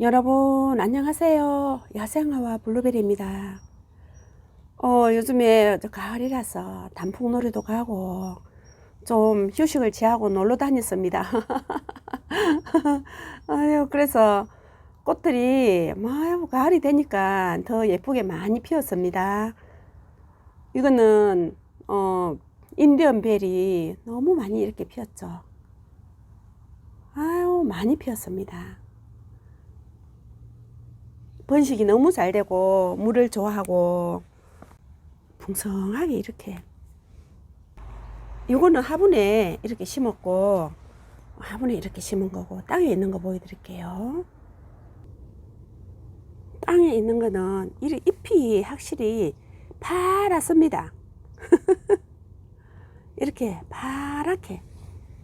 여러분 안녕하세요. 야생화와 블루베리입니다. 어, 요즘에 저 가을이라서 단풍놀이도 가고 좀 휴식을 취하고 놀러 다녔습니다. 아유, 그래서 꽃들이 뭐 가을이 되니까 더 예쁘게 많이 피었습니다. 이거는 어, 인디언 벨이 너무 많이 이렇게 피었죠. 아유, 많이 피었습니다. 번식이 너무 잘 되고 물을 좋아하고 풍성하게 이렇게 요거는 화분에 이렇게 심었고 화분에 이렇게 심은 거고 땅에 있는 거 보여드릴게요. 땅에 있는 거는 이 잎이 확실히 파랗습니다. 이렇게 파랗게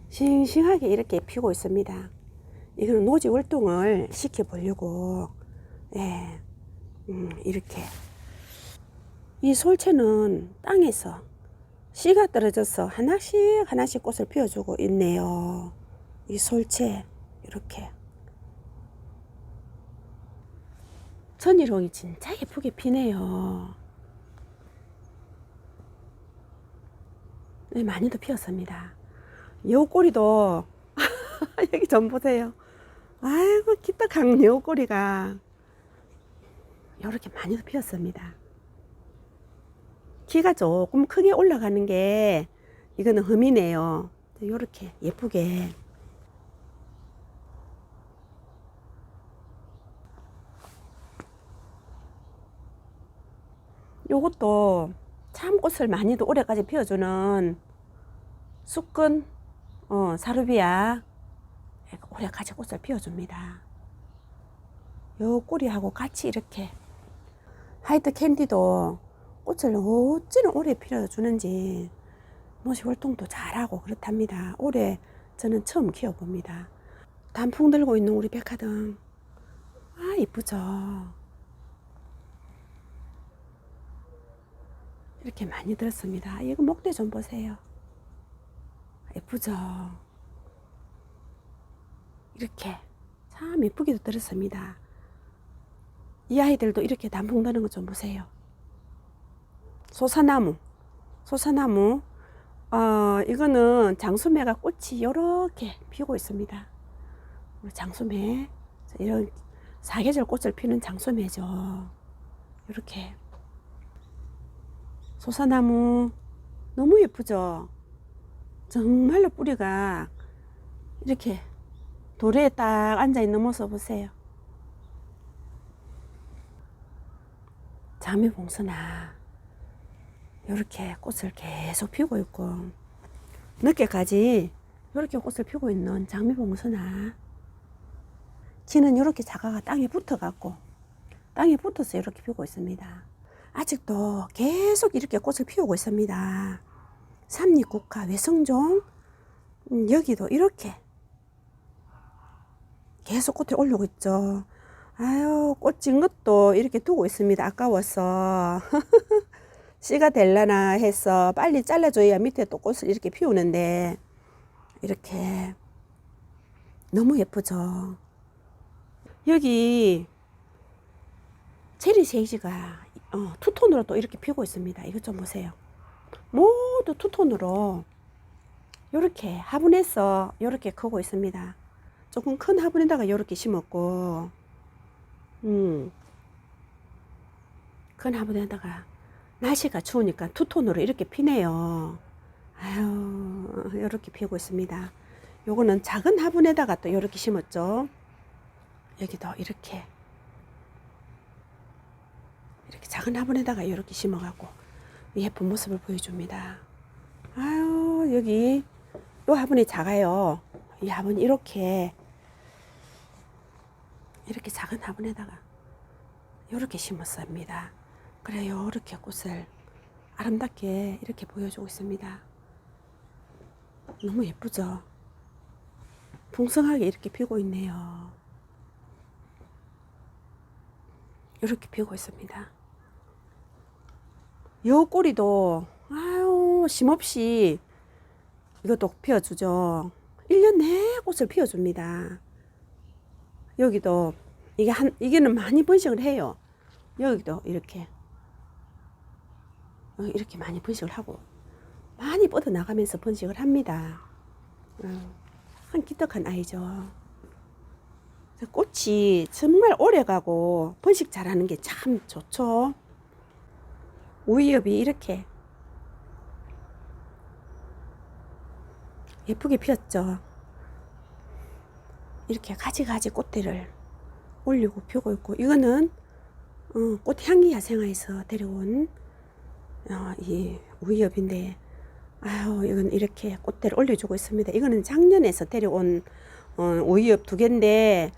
싱싱하게 이렇게 피고 있습니다. 이거는 노지 활동을 시켜 보려고 예, 음, 이렇게 이 솔채는 땅에서 씨가 떨어져서 하나씩 하나씩 꽃을 피워주고 있네요. 이 솔채 이렇게 천일홍이 진짜 예쁘게 피네요. 네, 많이도 피었습니다. 요 꼬리도 여기 좀 보세요. 아이고 기특한 요 꼬리가 이렇게 많이도 피었습니다. 키가 조금 크게 올라가는 게 이거는 흠이네요. 이렇게 예쁘게 요것도 참 꽃을 많이도 오래까지 피워주는 수끈 어, 사루비아 오래까지 꽃을 피워줍니다. 요 꼬리하고 같이 이렇게 화이트 캔디도 꽃을 어찌나 오래 피워주는지 노시 활동도 잘하고 그렇답니다. 올해 저는 처음 키워봅니다. 단풍 들고 있는 우리 백화등 아 이쁘죠. 이렇게 많이 들었습니다. 이거 목대 좀 보세요. 예쁘죠. 이렇게 참 예쁘게도 들었습니다. 이 아이들도 이렇게 단풍 드는 거 좀 보세요. 소사나무, 소사나무. 어, 이거는 장수매가 꽃이 이렇게 피고 있습니다. 장수매, 이런 사계절 꽃을 피는 장수매죠. 이렇게. 소사나무, 너무 예쁘죠? 정말로 뿌리가 이렇게 돌에 딱 앉아 있는 모습 보세요. 자매 봉선아 이렇게 꽃을 계속 피우고 있고 늦게까지 이렇게 꽃을 피우고 있는 장미 봉선아 지는 이렇게 자가가 땅에 붙어 갖고 땅에 붙어서 이렇게 피우고 있습니다. 아직도 계속 이렇게 꽃을 피우고 있습니다. 삼립국화 외성종 음, 여기도 이렇게 계속 꽃을 올리고 있죠. 아유, 꽃진 것도 이렇게 두고 있습니다. 아까워서. 씨가 될라나 해서 빨리 잘라줘야 밑에 또 꽃을 이렇게 피우는데, 이렇게. 너무 예쁘죠? 여기, 체리 세이지가 어, 투톤으로 또 이렇게 피고 있습니다. 이것 좀 보세요. 모두 투톤으로 이렇게 화분에서 이렇게 크고 있습니다. 조금 큰 화분에다가 이렇게 심었고, 음, 큰 화분에다가 날씨가 추우니까 투톤으로 이렇게 피네요. 아유, 이렇게 피고 있습니다. 요거는 작은 화분에다가 또 이렇게 심었죠. 여기도 이렇게 이렇게 작은 화분에다가 이렇게 심어갖고 예쁜 모습을 보여줍니다. 아유, 여기 요 화분이 작아요. 이 화분이 이렇게 이렇게 작은 화분에다가 이렇게 심었습니다. 그래요, 이렇게 꽃을 아름답게 이렇게 보여주고 있습니다. 너무 예쁘죠? 풍성하게 이렇게 피고 있네요. 이렇게 피고 있습니다. 요 꼬리도 아유 심없이 이것도 피워주죠. 1년 내내 꽃을 피워줍니다. 여기도 이게 한 이게는 많이 번식을 해요. 여기도 이렇게 어, 이렇게 많이 번식을 하고 많이 뻗어 나가면서 번식을 합니다. 어, 한 기특한 아이죠. 꽃이 정말 오래 가고 번식 잘하는 게 참 좋죠. 오이엽이 이렇게 예쁘게 피었죠. 이렇게 가지가지 꽃들을 올리고 피우고 있고 이거는 어, 꽃향기 야생화에서 데려온 어, 이 우이엽인데 아유 이건 이렇게 꽃대를 올려주고 있습니다. 이거는 작년에서 데려온 어, 우이엽 두 개인데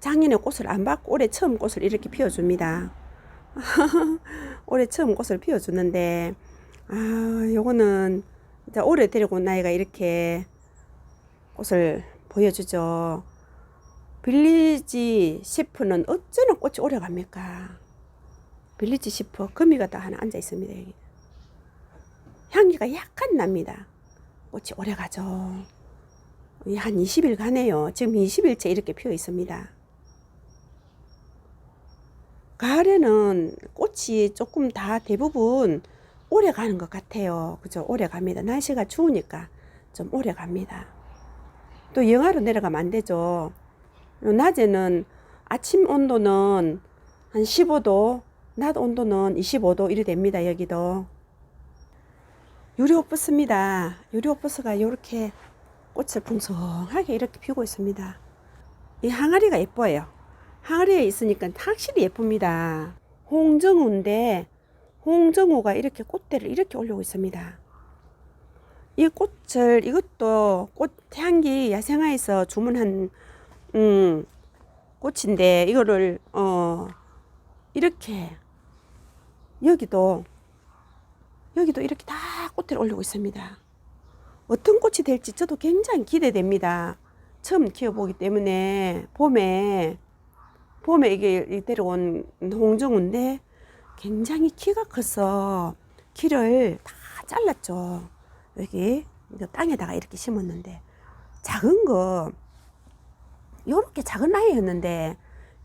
작년에 꽃을 안 받고 올해 처음 꽃을 이렇게 피워줍니다. 올해 처음 꽃을 피워주는데 아 요거는 이제 올해 데리고 온 나이가 이렇게 꽃을 보여주죠. 빌리지 시프는 어쩌나 꽃이 오래 갑니까? 빌리지 시프 거미가 다 하나 앉아 있습니다. 여기. 향기가 약간 납니다. 꽃이 오래 가죠. 이한 20일 가네요. 지금 20일째 이렇게 피어 있습니다. 가을에는 꽃이 조금 다 대부분 오래 가는 것 같아요. 그죠? 오래 갑니다. 날씨가 추우니까 좀 오래 갑니다. 또 영하로 내려가면 안 되죠. 낮에는 아침 온도는 한 15도, 낮 온도는 25도 이래 됩니다. 여기도. 유리오프스입니다. 유리오프스가 이렇게 꽃을 풍성하게 이렇게 피우고 있습니다. 이 항아리가 예뻐요. 항아리에 있으니까 확실히 예쁩니다. 홍정우인데 홍정우가 이렇게 꽃대를 이렇게 올리고 있습니다. 이 꽃을 이것도 꽃 향기 야생화에서 주문한 음, 꽃인데 이거를 어 이렇게 여기도 여기도 이렇게 다 꽃을 올리고 있습니다. 어떤 꽃이 될지 저도 굉장히 기대됩니다. 처음 키워보기 때문에 봄에 봄에 이게 데려온 홍정우인데 굉장히 키가 커서 키를 다 잘랐죠. 여기 땅에다가 이렇게 심었는데 작은 거 요렇게 작은 아이였는데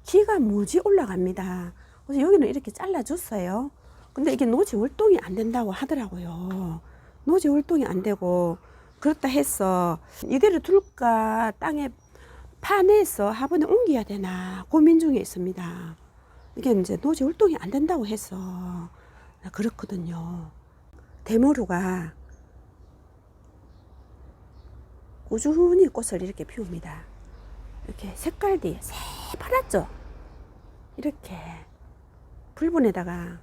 키가 무지 올라갑니다. 그래서 여기는 이렇게 잘라줬어요. 근데 이게 노지 활동이 안 된다고 하더라고요. 노지 활동이 안 되고 그렇다 해서 이대로 둘까 땅에 파내서 화분에 옮겨야 되나 고민 중에 있습니다. 이게 이제 노지 활동이 안 된다고 해서 그렇거든요. 대모루가 꾸준히 꽃을 이렇게 피웁니다. 이렇게 색깔이 새파랗죠? 이렇게 불분에다가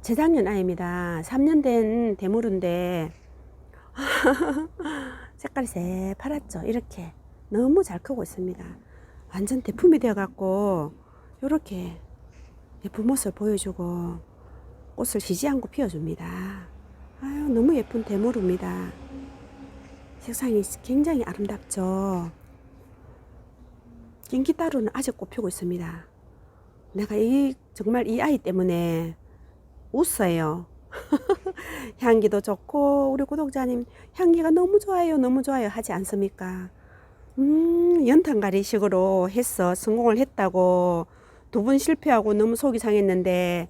재작년 아이입니다. 3년 된 대물인데 색깔이 새파랗죠? 이렇게 너무 잘 크고 있습니다. 완전 대품이 되어갖고 이렇게 예쁜 모습을 보여주고 꽃을 쉬지 않고 피워줍니다. 아유 너무 예쁜 대모루입니다. 색상이 굉장히 아름답죠. 긴기따로는 아직 꽃피고 있습니다. 내가 이 정말 이 아이 때문에 웃어요. 향기도 좋고 우리 구독자님 향기가 너무 좋아요, 너무 좋아요 하지 않습니까? 음, 연탄가리 식으로 해서 성공을 했다고 두번 실패하고 너무 속이 상했는데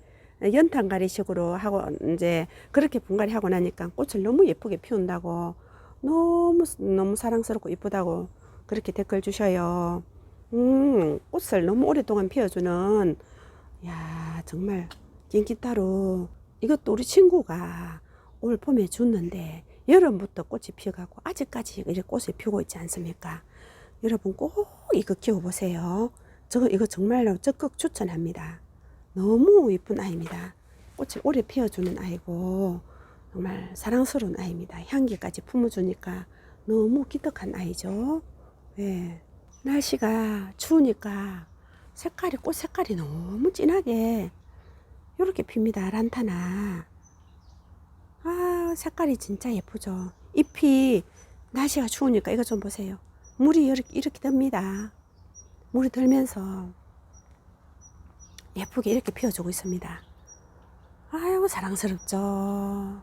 연탄가리 식으로 하고 이제 그렇게 분갈이 하고 나니까 꽃을 너무 예쁘게 피운다고 너무 너무 사랑스럽고 이쁘다고 그렇게 댓글 주셔요. 음, 꽃을 너무 오랫동안 피워주는 야 정말 긴기따로 이것도 우리 친구가 올 봄에 줬는데 여름부터 꽃이 피어가고 아직까지 이렇게 꽃이 피고 있지 않습니까? 여러분 꼭 이거 키워보세요. 저 이거 정말로 적극 추천합니다. 너무 예쁜 아이입니다. 꽃을 오래 피워주는 아이고 정말 사랑스러운 아이입니다. 향기까지 품어주니까 너무 기특한 아이죠. 네. 날씨가 추우니까 색깔이 꽃 색깔이 너무 진하게 이렇게 핍니다. 란타나. 아 색깔이 진짜 예쁘죠. 잎이 날씨가 추우니까 이거 좀 보세요. 물이 이렇게, 이렇게 듭니다. 물이 들면서 예쁘게 이렇게 피워주고 있습니다. 아유 사랑스럽죠.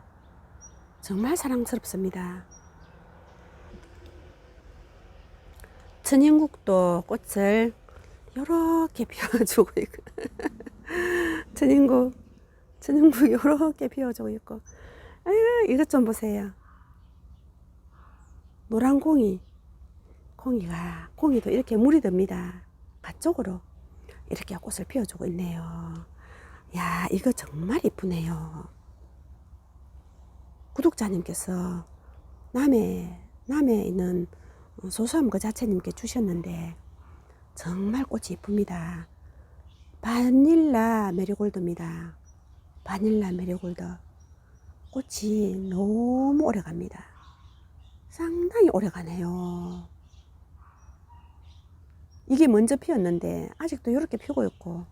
정말 사랑스럽습니다. 천연국도 꽃을 요렇게 피워주고 있고 천인국 천인국 요렇게 피워주고 있고. 아이고 이것 좀 보세요. 노란 공이 공이가 공이도 이렇게 물이 듭니다. 가쪽으로 이렇게 꽃을 피워주고 있네요. 야 이거 정말 이쁘네요. 구독자님께서 남해 남해에 있는 소소함 그 자체님께 주셨는데 정말 꽃이 이쁩니다. 바닐라 메리골드입니다. 바닐라 메리골드. 꽃이 너무 오래 갑니다. 상당히 오래 가네요. 이게 먼저 피었는데 아직도 이렇게 피고 있고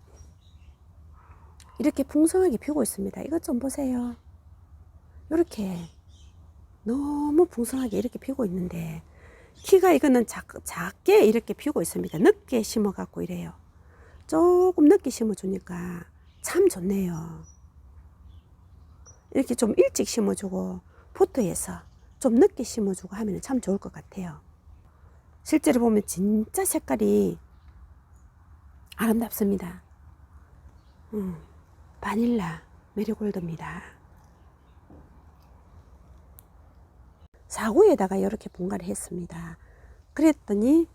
이렇게 풍성하게 피고 있습니다. 이것 좀 보세요. 이렇게 너무 풍성하게 이렇게 피고 있는데 키가 이거는 작, 작게 이렇게 피고 있습니다. 늦게 심어 갖고 이래요. 조금 늦게 심어 주니까 참 좋네요. 이렇게 좀 일찍 심어 주고 포트에서 좀 늦게 심어 주고 하면 참 좋을 것 같아요. 실제로 보면 진짜 색깔이 아름답습니다. 음, 바닐라 메리골드입니다. 사구에다가 이렇게 분갈이 했습니다. 그랬더니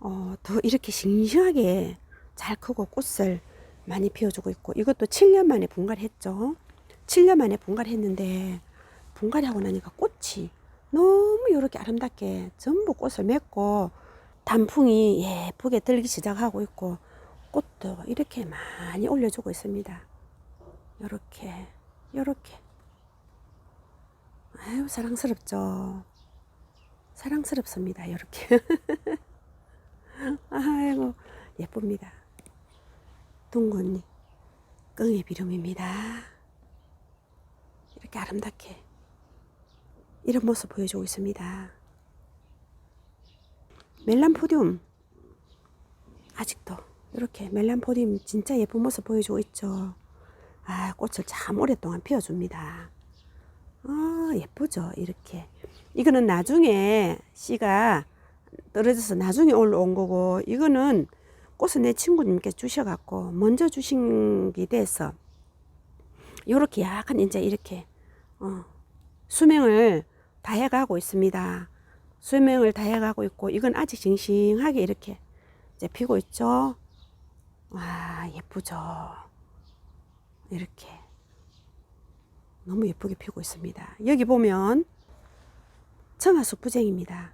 어, 더 이렇게 싱싱하게 잘 크고 꽃을 많이 피워주고 있고 이것도 7년 만에 분갈이 했죠. 7년 만에 분갈이 했는데 분갈이 하고 나니까 꽃이 너무 이렇게 아름답게 전부 꽃을 맺고 단풍이 예쁘게 들기 시작하고 있고 꽃도 이렇게 많이 올려주고 있습니다. 이렇게 이렇게 아유 사랑스럽죠. 사랑스럽습니다. 이렇게 아이고 예쁩니다. 둥근잎 끙의 비름입니다. 이렇게 아름답게 이런 모습 보여주고 있습니다. 멜란포디움 아직도 이렇게 멜란포디움 진짜 예쁜 모습 보여주고 있죠. 아 꽃을 참 오랫동안 피워줍니다. 아 예쁘죠 이렇게 이거는 나중에 씨가 떨어져서 나중에 올라온 거고 이거는 꽃을 내 친구님께 주셔갖고 먼저 주신 게 돼서 요렇게 약간 이제 이렇게 어, 수명을 다해가고 있습니다. 수명을 다해가고 있고 이건 아직 싱싱하게 이렇게 이제 피고 있죠. 와 예쁘죠. 이렇게 너무 예쁘게 피고 있습니다. 여기 보면 청하숙 부쟁입니다.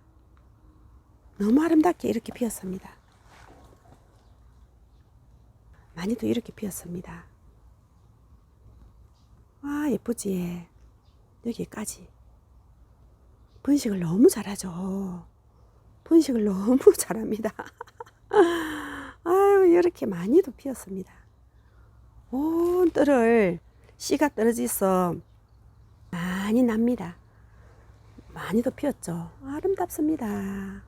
너무 아름답게 이렇게 피었습니다. 많이도 이렇게 피었습니다. 와 예쁘지? 여기까지. 분식을 너무 잘하죠. 분식을 너무 잘합니다. 아유 이렇게 많이도 피었습니다. 온 뜰을 씨가 떨어져서 많이 납니다. 많이도 피었죠. 아름답습니다.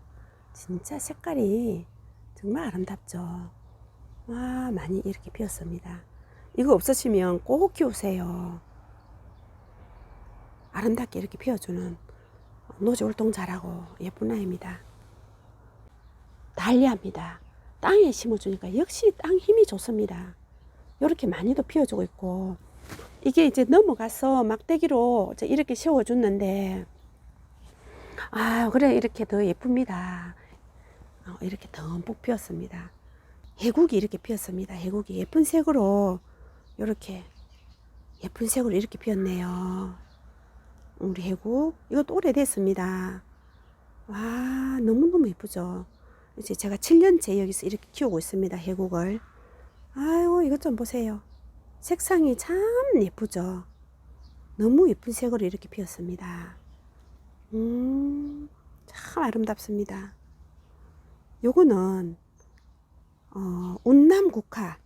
진짜 색깔이 정말 아름답죠. 와, 많이 이렇게 피었습니다. 이거 없으시면 꼭 키우세요. 아름답게 이렇게 피워주는 노지 활동 잘하고 예쁜 아이입니다. 달리합니다. 땅에 심어주니까 역시 땅 힘이 좋습니다. 이렇게 많이도 피워주고 있고 이게 이제 넘어가서 막대기로 이렇게 세워줬는데 아 그래 이렇게 더 예쁩니다. 어, 이렇게 듬뿍 피었습니다. 해국이 이렇게 피었습니다. 해국이 예쁜 색으로 이렇게 예쁜 색으로 이렇게 피었네요. 우리 해국 이것도 오래됐습니다. 와 너무너무 예쁘죠? 이제 제가 7년째 여기서 이렇게 키우고 있습니다 해국을. 아유 이것 좀 보세요 색상이 참 예쁘죠 너무 예쁜 색으로 이렇게 피었습니다 음, 참 아름답습니다. 요거는 어, 운남국화.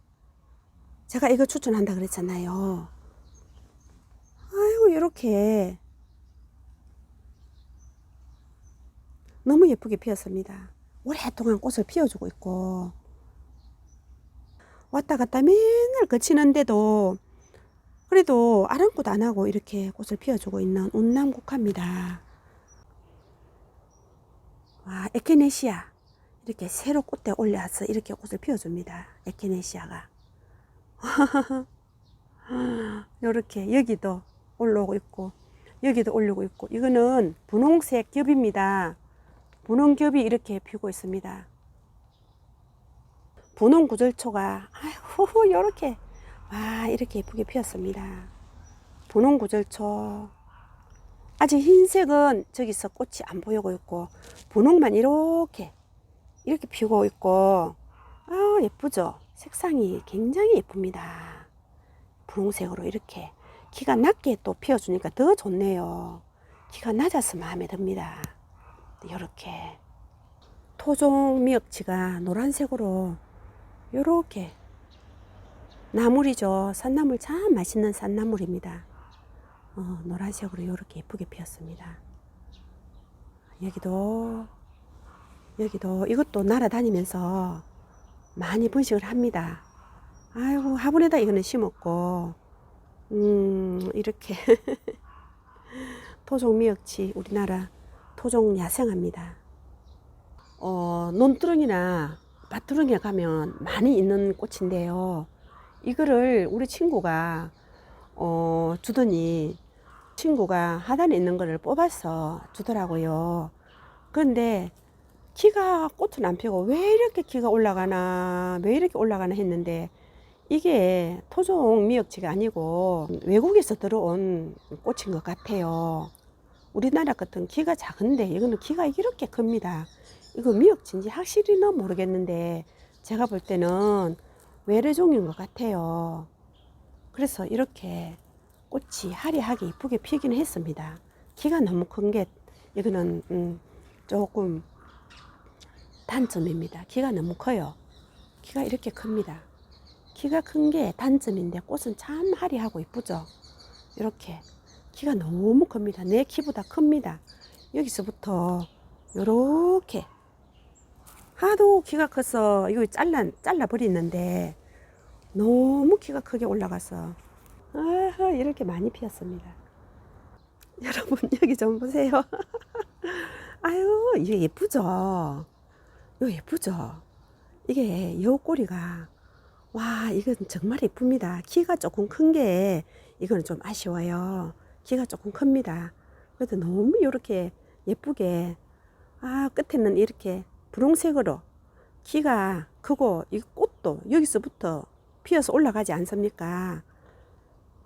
제가 이거 추천한다 그랬잖아요. 아이고 이렇게 너무 예쁘게 피었습니다. 오랫동안 꽃을 피워주고 있고 왔다 갔다 맨날 거치는데도 그래도 아랑꽃 안 하고 이렇게 꽃을 피워주고 있는 운남국화입니다. 와, 에케네시아. 이렇게 새로 꽃대 올려서 이렇게 꽃을 피워줍니다. 에키네시아가. 이렇게 여기도 올라오고 있고 여기도 올리고 있고 이거는 분홍색 겹입니다. 분홍 겹이 이렇게 피고 있습니다. 분홍 구절초가 아이고 이렇게 와 이렇게 예쁘게 피었습니다. 분홍 구절초 아직 흰색은 저기서 꽃이 안 보이고 있고 분홍만 이렇게 이렇게 피고 있고 아 예쁘죠? 색상이 굉장히 예쁩니다. 분홍색으로 이렇게 키가 낮게 또 피워주니까 더 좋네요. 키가 낮아서 마음에 듭니다. 이렇게 토종 미역치가 노란색으로 이렇게 나물이죠. 산나물 참 맛있는 산나물입니다. 어, 노란색으로 이렇게 예쁘게 피었습니다. 여기도 여기도 이것도 날아다니면서 많이 번식을 합니다. 아이고 화분에다 이거는 심었고 음 이렇게 토종 미역치 우리나라 토종 야생합니다. 어 논두렁이나 밭두렁에 가면 많이 있는 꽃인데요. 이거를 우리 친구가 어 주더니 친구가 하단에 있는 거를 뽑아서 주더라고요. 그런데 키가 꽃은 안 피고 왜 이렇게 키가 올라가나 왜 이렇게 올라가나 했는데 이게 토종 미역치가 아니고 외국에서 들어온 꽃인 것 같아요. 우리나라 같은 키가 작은데 이거는 키가 이렇게 큽니다. 이거 미역치인지 확실히는 모르겠는데 제가 볼 때는 외래종인 것 같아요. 그래서 이렇게 꽃이 화려하게 이쁘게 피기는 했습니다. 키가 너무 큰 게 이거는 음, 조금 단점입니다. 키가 너무 커요. 키가 이렇게 큽니다. 키가 큰 게 단점인데 꽃은 참 화려하고 이쁘죠. 이렇게 키가 너무 큽니다. 내 키보다 큽니다. 여기서부터 이렇게 하도 키가 커서 이거 잘라 잘라 버리는데 너무 키가 크게 올라가서 아, 이렇게 많이 피었습니다. 여러분 여기 좀 보세요. 아유 이게 예쁘죠. 이거 예쁘죠. 이게 요 꼬리가 와 이건 정말 예쁩니다. 키가 조금 큰 게 이거는 좀 아쉬워요. 키가 조금 큽니다. 그래도 너무 이렇게 예쁘게 아 끝에는 이렇게 분홍색으로 키가 크고 이 꽃도 여기서부터 피어서 올라가지 않습니까?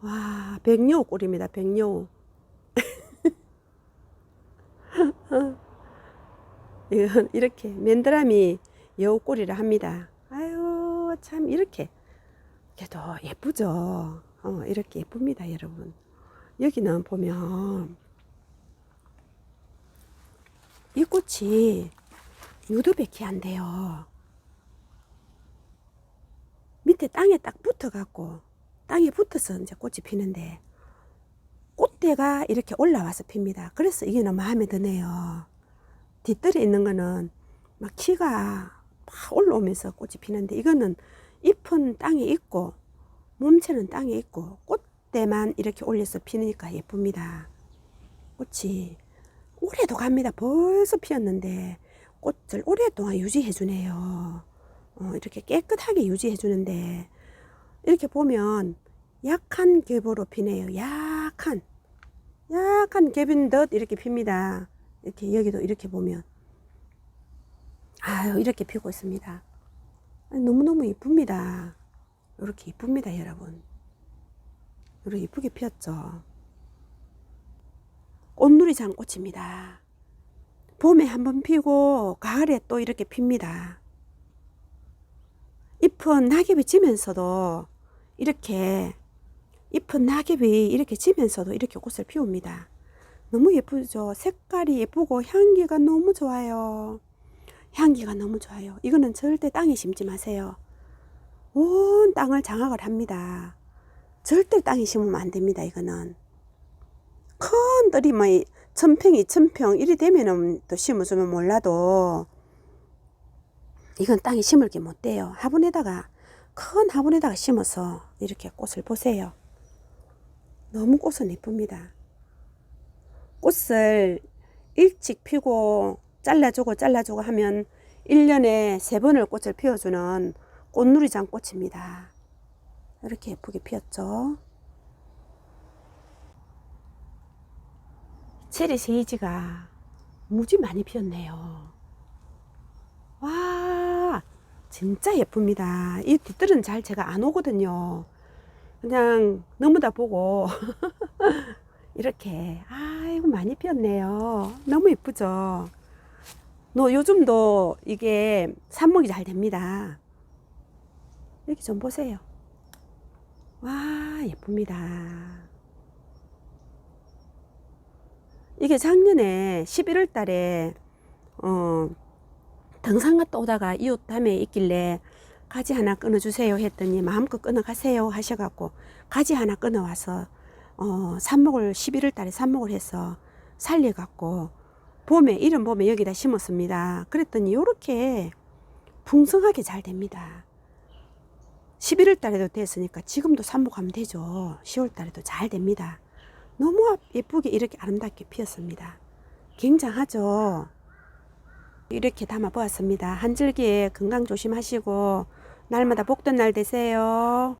와 백여우 꼴입니다. 백여우. 이건 이렇게 맨드라미 여우꼬리를 합니다. 아유 참 이렇게 그래도 예쁘죠. 어, 이렇게 예쁩니다, 여러분. 여기는 보면 이 꽃이 유두백희한데요. 밑에 땅에 딱 붙어갖고 땅에 붙어서 이제 꽃이 피는데 꽃대가 이렇게 올라와서 핍니다. 그래서 이게 너무 마음에 드네요. 뒷뜰에 있는 거는 막 키가 막 올라오면서 꽃이 피는데 이거는 잎은 땅에 있고 몸체는 땅에 있고 꽃대만 이렇게 올려서 피니까 예쁩니다. 꽃이 오래도 갑니다. 벌써 피었는데 꽃을 오랫동안 유지해 주네요. 어, 이렇게 깨끗하게 유지해 주는데 이렇게 보면 약한 겹으로 피네요. 약한 약한 겹인 듯 이렇게 핍니다. 이렇게 여기도 이렇게 보면 아유 이렇게 피고 있습니다. 너무너무 이쁩니다. 이렇게 이쁩니다, 여러분. 이렇게 이쁘게 피었죠. 꽃누리 장꽃입니다. 봄에 한번 피고 가을에 또 이렇게 핍니다. 잎은 낙엽이 지면서도 이렇게 잎은 낙엽이 이렇게 지면서도 이렇게 꽃을 피웁니다. 너무 예쁘죠? 색깔이 예쁘고 향기가 너무 좋아요. 향기가 너무 좋아요. 이거는 절대 땅에 심지 마세요. 온 땅을 장악을 합니다. 절대 땅에 심으면 안 됩니다. 이거는 큰 들이 뭐 천평, 이천평 이리 되면은 또 심어주면 몰라도 이건 땅에 심을 게 못 돼요. 화분에다가 큰 화분에다가 심어서 이렇게 꽃을 보세요. 너무 꽃은 예쁩니다. 꽃을 일찍 피고 잘라주고 잘라주고 하면 1년에 세 번을 꽃을 피워주는 꽃누리장 꽃입니다. 이렇게 예쁘게 피었죠. 체리 세이지가 무지 많이 피었네요. 와, 진짜 예쁩니다. 이 뒤뜰은 잘 제가 안 오거든요. 그냥 너무다 보고 이렇게 아이고 많이 피었네요. 너무 예쁘죠. 너 요즘도 이게 삽목이 잘 됩니다. 여기 좀 보세요. 와 예쁩니다. 이게 작년에 11월 달에 어 등산 갔다 오다가 이웃 담에 있길래 가지 하나 끊어주세요 했더니 마음껏 끊어가세요 하셔갖고 가지 하나 끊어와서 어 삽목을 11월 달에 삽목을 해서 살려갖고 봄에 이른 봄에 여기다 심었습니다. 그랬더니 요렇게 풍성하게 잘 됩니다. 11월 달에도 됐으니까 지금도 삽목하면 되죠. 10월 달에도 잘 됩니다. 너무 예쁘게 이렇게 아름답게 피었습니다. 굉장하죠. 이렇게 담아 보았습니다. 한 줄기에 건강 조심하시고 날마다 복된 날 되세요.